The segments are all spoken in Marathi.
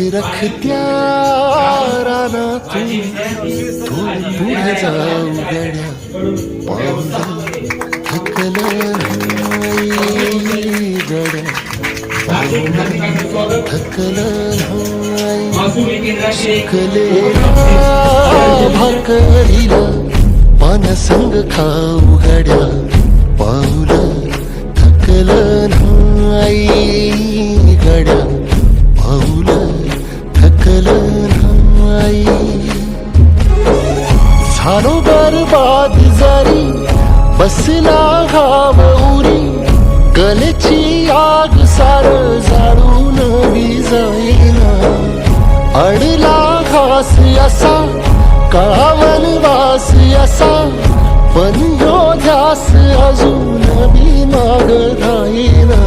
रख रख त्या रानातून पुढे जाऊ गड्या पाऊल थकलं नाही गड्या थकलं नाही थकले भाकरीला पान संग खाऊ गड्या पाऊल थकलं नाही गड्या झालो बरबाद जरी बसला हाव उरी कलेची आग सार जाळून विजयना. अडला घास असा कावन वास असा पण यो ध्यास अजून बी माग धाईना.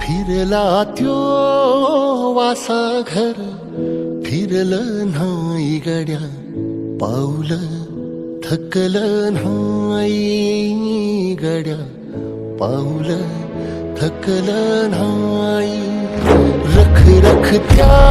फिरला त्यो वासा घर फिरलं नाही गड्या पाऊल थकल नाही गड्या पाऊल थकल नाही रख रख त्या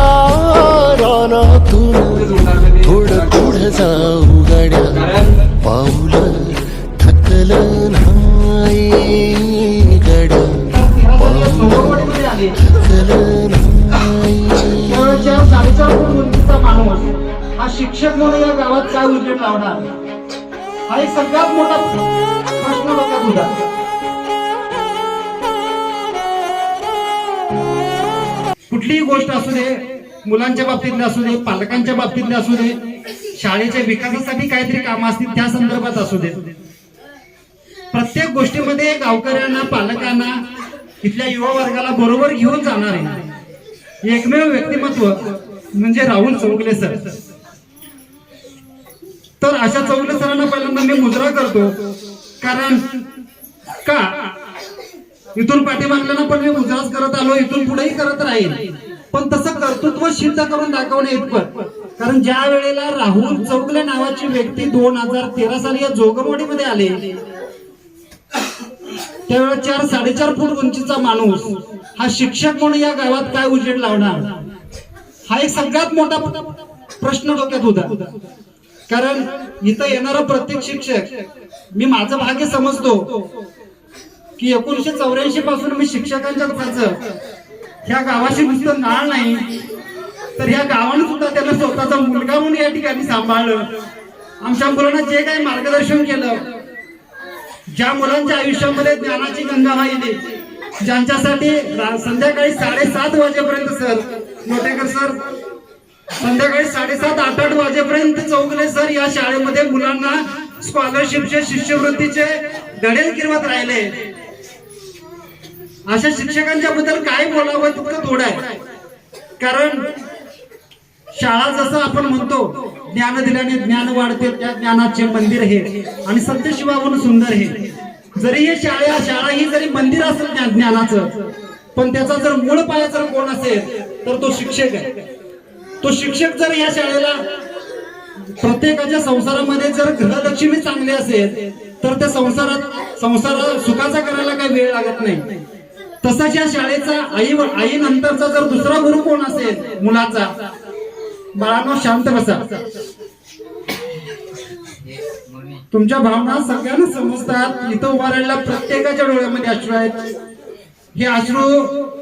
काय उजेड लावणार? हा एक सगळ्यात मोठा प्रश्न डोक्यात होता कुठलीही गोष्ट असू दे मुलांच्या बाबतीतली असू दे पालकांच्या बाबतीतली असू दे शाळेच्या विकासासाठी काहीतरी कामं असतील त्या संदर्भात असू दे. प्रत्येक गोष्टीमध्ये गावकऱ्यांना पालकांना इथल्या युवा वर्गाला बरोबर घेऊन जाणार आहे एकमेव व्यक्तिमत्व म्हणजे राहुल चौगले सर. तर अशा चौगले सरांना पहिल्यांदा मी मुजरा करतो. कारण का? इथून पाठीमागल्यानं पण मी मुजराच करत आलो इथून पुढेही करत राहील पण तसं कर्तृत्व सिद्ध करून दाखवणे इतपत. कारण ज्या वेळेला राहुल चौगले नावाची व्यक्ती दोन हजार तेरा साली या जोगमवाडीमध्ये आले त्यावेळेला चार साडेचार फूट उंचीचा माणूस हा शिक्षक म्हणून या गावात काय उजेड लावणार? हा एक सगळ्यात मोठा प्रश्न डोक्यात होता. कारण इथं येणारा प्रत्येक शिक्षक मी माझं भाग्य समजतो की एकोणीशे चौऱ्याऐंशी पासून मी शिक्षकांच्या दुखाचं ह्या गावाशी नुसतं नाळ नाही. तर ह्या गावाने सुद्धा त्याला स्वतःचा मुलगा म्हणून या ठिकाणी सांभाळलं. आमच्या मुलांना जे काही मार्गदर्शन केलं ज्या मुलांच्या आयुष्यामध्ये ज्ञानाची गंगा वाहिली ज्यांच्यासाठी संध्याकाळी साडेसात वाजेपर्यंत सर मोठेकर सर संध्याकाळी साडेसात आठ आठ वाजेपर्यंत चौगले सर या शाळेमध्ये मुलांना स्कॉलरशिपचे शिष्यवृत्तीचे धडे गिरवत राहिले. अशा शिक्षकांच्या बद्दल काय बोलावं तितकं थोडं आहे. कारण शाळा जसं आपण म्हणतो ज्ञान दिल्याने ज्ञान वाढते त्या ज्ञानाचे मंदिर हे आणि सत्य शिवावून सुंदर हे. जरी हे शाळा शाळा ही जरी मंदिर असेल ज्ञानाचं पण त्याचा जर मूळ पाया जर कोण असेल तर तो शिक्षक आहे. तो शिक्षक जर या शाळेला प्रत्येकाच्या संसारामध्ये जर गृहलक्ष्मी चांगली असेल तर त्या संसारात संसार सुखाचा करायला काही वेळ लागत नाही. तसाच या शाळेचा आई आई नंतरचा जर दुसरा गुरु कोण असेल मुलाचा? बाळांना शांत बसा. तुमच्या भावना सगळ्यांना समजतात. इथं उभारायला प्रत्येकाच्या डोळ्यामध्ये अश्रू आहेत. हे अश्रू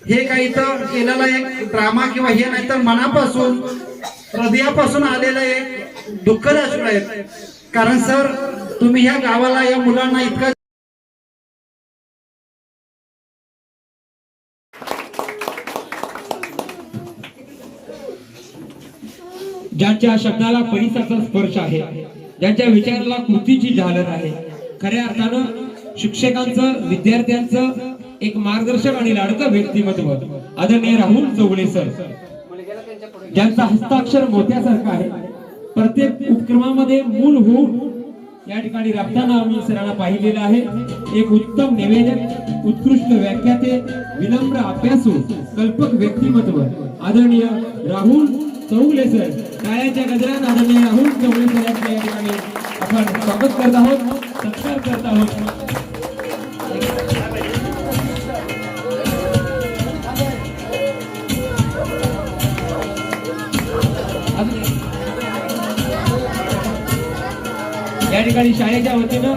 हे काही इथं केलेलं एक ड्रामा किंवा हे नाही तर मनापासून हृदयापासून आलेलं एक दुःखद असू आहे कारण सर तुम्ही ह्या गावाला या मुलांना इतका ज्यांच्या शब्दाला पैसाचा स्पर्श आहे ज्यांच्या विचाराला कृतीची झालर आहे खऱ्या अर्थानं शिक्षकांचं विद्यार्थ्यांचं एक मार्गदर्शक आणि लाडकं व्यक्तिमत्व. आदरणीय राहुल चौगुले सर ज्यांचा हस्ताक्षर मोत्यासारखा आहे प्रत्येक उपक्रमामध्ये मूल होऊन या ठिकाणी राबताना आम्ही सरांना पाहिलेलं आहे. एक उत्तम निवेदक उत्कृष्ट व्याख्याते विनम्र अभ्यासू कल्पक व्यक्तिमत्व. आदरणीय राहुल चौगले सर टाळ्याच्या गजरात आदरणीय राहुल चौगले सर यांच्या या ठिकाणी आपण स्वागत करत आहोत सत्कार करत आहोत. ठिकाणी शाळेच्या वतीनं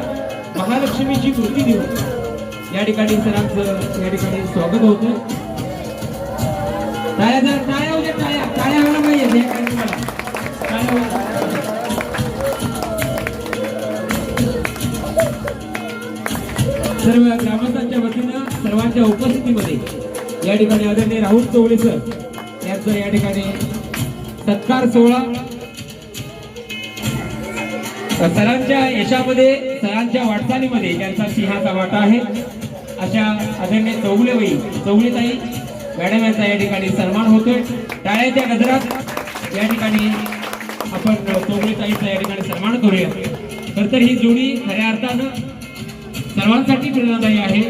महालक्ष्मीची कृती देऊन या ठिकाणी सरांचं या ठिकाणी स्वागत होतं. टाळ्या जर टाळ्या होत्या टाळ्या टाळ्या व्हायला पाहिजे या कार्यक्रमाला. हो. सर्व ग्रामस्थांच्या वतीनं सर्वांच्या उपस्थितीमध्ये या ठिकाणी आदरणीय राहुल चौगले सर यांचा या ठिकाणी सत्कार सोहळा सरांच्या यशामध्ये सरांच्या वाटचालीमध्ये त्यांचा सिंहाचा वाटा आहे. अशा आदरणीय चौगुलेबाई चौगुलेताई मॅडम यांचा या ठिकाणी सन्मान होतोय. टाळ्याच्या गजरात या ठिकाणी आपण चौगुलेताईचा या ठिकाणी सन्मान करूया. खर तर ही जोडी खऱ्या अर्थानं सर्वांसाठी प्रेरणादायी आहे.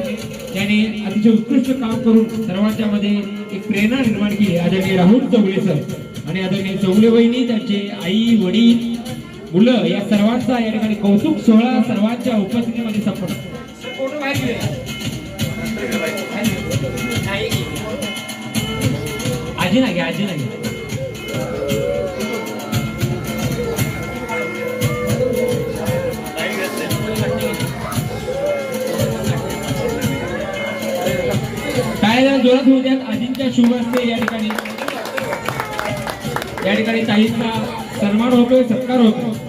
ज्याने अतिशय उत्कृष्ट काम करून सर्वांच्या मध्ये एक प्रेरणा निर्माण केली आदरणीय राहुल चौगुले सर आणि आदरणीय चौगुले वहिनी त्यांचे आई वडील मुलं या सर्वांचा या ठिकाणी कौतुक सोहळा सर्वांच्या उपस्थितीमध्ये संपन्न. नाही. आजी ना घ्या आजी ना घ्या काय जोरात होऊ द्यात? आजींच्या शुभ असते या ठिकाणी. या ठिकाणी ताईंचा सन्मान होतोय सत्कार होतोय.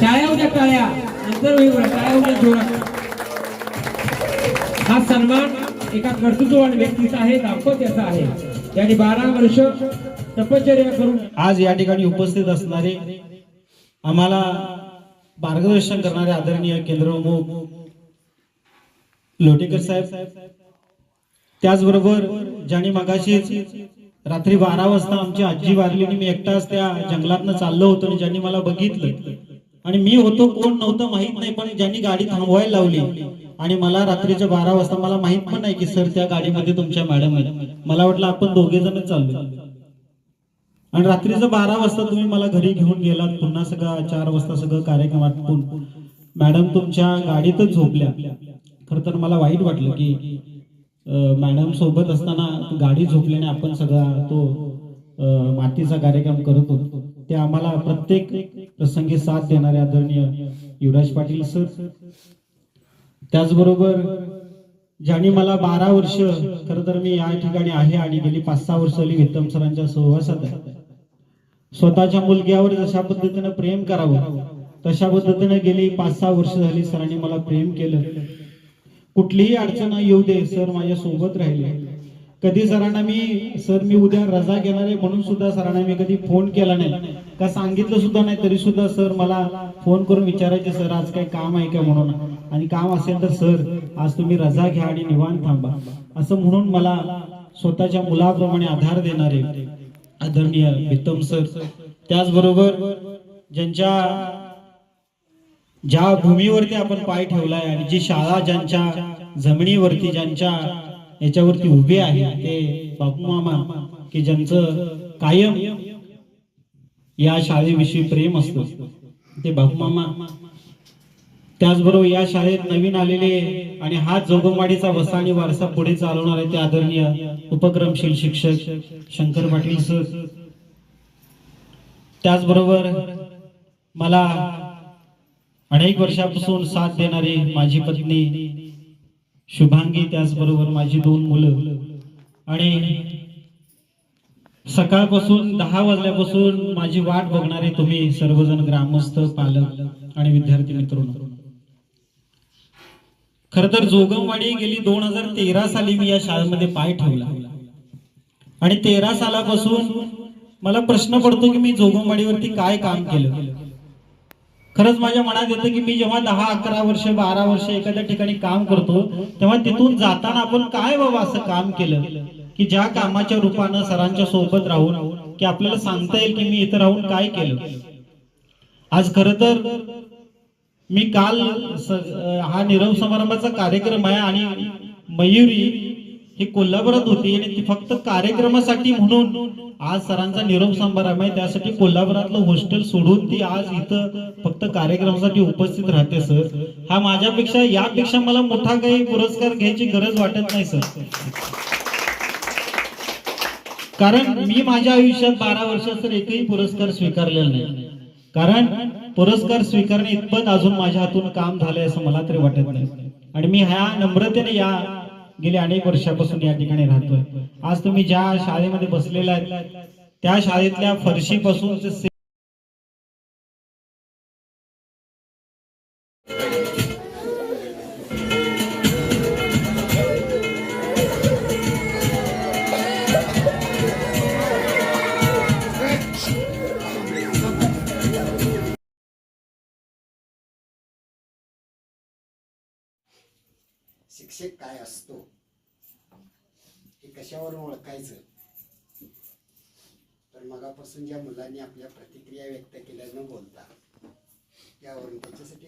टाळ्या होत्या टाळ्या. नंतर होईल टाळ्या होत्या जोरात. हा सन्मान एका कर्तृत्ववान व्यक्तीचा आहे दाम्पत्याचा आहे. त्याने बारा वर्ष तपश्चर्या करून आज या ठिकाणी उपस्थित असणारे आम्हाला मार्गदर्शन करणारे आदरणीय केंद्रप्रमुख लोटेकर साहेब. त्याचबरोबर ज्यांनी मगाशीच रात्री बारा वाजता आमची आजी वारली आणि मी एकटाच त्या जंगलातनं चाललो होतो आणि ज्यांनी मला बघितलं आणि मी होतो कोण नव्हतं माहीत नाही पण ज्यांनी गाडी थांबवायला लावली. आणि मला रात्रीच्या बारा वाजता मला माहीत पण नाही की सर त्या गाडीमध्ये तुमच्या मॅडम आहेत. मला वाटलं आपण दोघे जण चाललो आणि रात्रीचं बारा वाजता तुम्ही मला घरी घेऊन गेलात पुन्हा सगळं चार वाजता सगळं कार्यक्रम आटपून. मॅडम तुमच्या गाडीतच झोपल्या. खर तर मला वाईट वाटलं की मॅडम सोबत असताना गाडी झोपल्याने आपण सगळा तो मातीचा कार्यक्रम करत होतो. ते आम्हाला प्रत्येक प्रसंगी साथ देणारे आदरणीय युवराज पाटील सर. त्याचबरोबर ज्यांनी मला बारा वर्ष खर तर मी या ठिकाणी आहे आणि गेली पाच सहा वर्ष झाली वित्तम सरांच्या सहवासात आहे. स्वतःच्या मुलग्यावर जशा पद्धतीनं प्रेम करावं तशा पद्धतीने गेली पाच सहा वर्ष झाली सरांनी मला प्रेम केलं. कुठलीही अडचण येऊ दे सर माझ्या सोबत राहिले. कधी सरांना मी सर मी उद्या रजा घेणार आहे म्हणून सुद्धा सरांना मी कधी फोन केला नाही. का सांगितलं सुद्धा नाही तरी सुद्धा सर मला फोन करून विचारायचे सर आज काही काम आहे का? म्हणून. आणि काम असेल तर सर आज तुम्ही रजा घ्या आणि निवांत थांबा. असं म्हणून मला स्वतःच्या मुलाप्रमाणे आधार देणारे आदरणीय वित्तम सर त्याचबरोबर ज्यांच्या ज्या भूमीवरती आपण पाय ठेवलाय आणि जी शाळा ज्यांच्या जमिनीवरती ज्यांच्या याच्यावरती उभे आहे ते बापू मामा की ज्यांचं कायम या शाळेविषयी प्रेम असत. ते बापू मामा त्याचबरोबर या शाळेत नवीन आलेले आणि हा जोगमवाडीचा वसा आणि वारसा पुढे चालवणारे ते आदरणीय उपक्रमशील शिक्षक शंकर पाटील सर. त्याचबरोबर मला अनेक वर्षापासून साथ देणारी माझी पत्नी शुभांगी त्याचबरोबर माझी दोन मुलं. आणि सकाळपासून दहा वाजल्यापासून माझी वाट बघणारे तुम्ही सर्वजण ग्रामस्थ पालक आणि विद्यार्थी मित्रांनो. खर तर जोगमवाडी गेली दोन हजार तेरा साली मी या शाळेमध्ये पाय ठेवला. आणि तेरा सालापासून मला प्रश्न पडतो की मी जोगमवाडीवरती काय काम केलं? खरंच माझ्या मनात येतं की मी जेव्हा दहा अकरा वर्ष बारा वर्ष एखाद्या ठिकाणी काम करतो तेव्हा तिथून जाताना आपण काय बाबा असं काम केलं? की ज्या कामाच्या रूपानं सरांच्या सोबत राहून की आपल्याला सांगता येईल की मी इथं राहून काय केलं? आज खर तर मी काल हा निरव समारंभाचा कार्यक्रम आहे आणि मयुरी ही कोल्हापुरात होती आणि ती फक्त कार्यक्रमासाठी म्हणून आज सरांचा निरोप समारंभ आहे. त्यासाठी कोल्हापुरातलं हॉस्टेल सोडून ती आज इथं फक्त कार्यक्रमासाठी उपस्थित राहते सर. हा माझ्यापेक्षा यापेक्षा मला मोठा काही पुरस्कार घ्यायची गरज वाटत नाही सर. कारण मी माझ्या आयुष्यात बारा वर्षात सर एकही पुरस्कार स्वीकारलेला नाही. कारण पुरस्कार स्वीकारणे इतपत अजून माझ्या हातून काम झालंय असं मला तरी वाटत नाही. आणि मी ह्या नम्रतेने या गेल्या अनेक वर्षापासून या ठिकाणी राहतोय. आज तुम्ही ज्या शाळेमध्ये बसलेला आहे त्या शाळेतल्या फरशीपासून शिक्षक काय असतो? हे कशावरून ओळखायचं? तर मगापासून ज्या मुलांनी आपल्या प्रतिक्रिया व्यक्त केल्या न बोलता यावरून त्याच्यासाठी